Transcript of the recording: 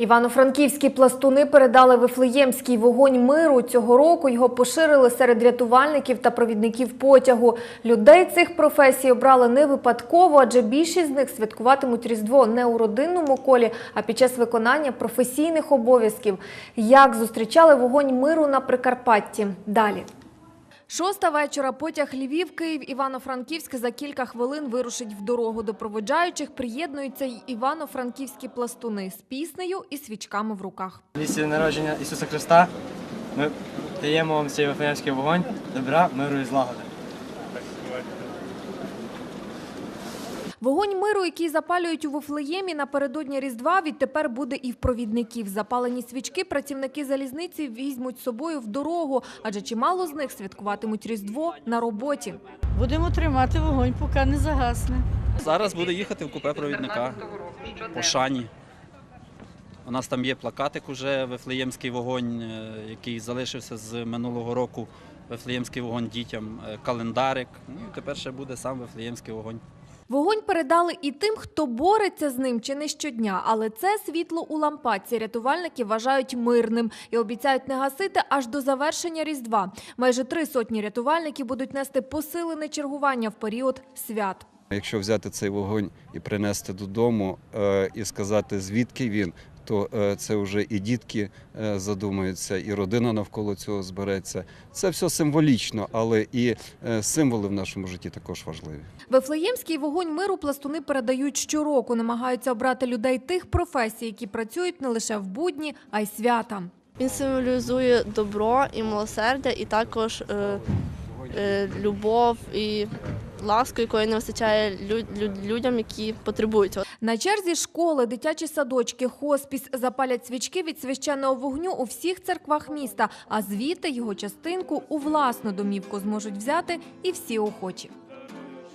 Івано-франківські пластуни передали Вифлеємський вогонь миру. Цього року його поширили серед рятувальників та провідників потягу. Людей цих професій обрали не випадково, адже більшість з них святкуватимуть Різдво не у родинному колі, а під час виконання професійних обов'язків. Як зустрічали вогонь миру на Прикарпатті? Далі. Шоста вечора потяг Львів, Київ, Івано-Франківськ за кілька хвилин вирушить в дорогу. До проводжаючих приєднуються й івано-франківські пластуни з піснею і свічками в руках. Місце народження Ісуса Христа ми даємо вам цей вифлеємський вогонь добра, миру і злагоди. Вогонь миру, який запалюють у Вифлеємі напередодні Різдва, відтепер буде і в провідників. Запалені свічки працівники залізниці візьмуть з собою в дорогу, адже чимало з них святкуватимуть Різдво на роботі. Будемо тримати вогонь, поки не загасне. Зараз буде їхати в купе провідника по шані. У нас там є плакатик уже Вифлеємський вогонь, е, який залишився з минулого року. Вифлеємський вогонь дітям, е, календарик. Ну і тепер ще буде сам Вифлеємський вогонь. Вогонь передали і тим, хто бореться з ним чи не щодня, але це світло у лампадці рятувальники вважають мирним і обіцяють не гасити аж до завершення Різдва. Майже три сотні рятувальників будуть нести посилене чергування в період свят. Якщо взяти цей вогонь і принести додому е, і сказати, звідки він, то е, це вже і дітки е, задумаються, і родина навколо цього збереться. Це все символічно, але і е, символи в нашому житті також важливі. Вифлеємський вогонь миру пластуни передають щороку, намагаються обрати людей тих професій, які працюють не лише в будні, а й свята. Він символізує добро і милосердя, і також е, е, любов і ласку, якої не вистачає лю- лю- людям, які потребують. На черзі школи, дитячі садочки, хоспіс запалять свічки від священного вогню у всіх церквах міста, а звідти його частинку у власну домівку зможуть взяти і всі охочі.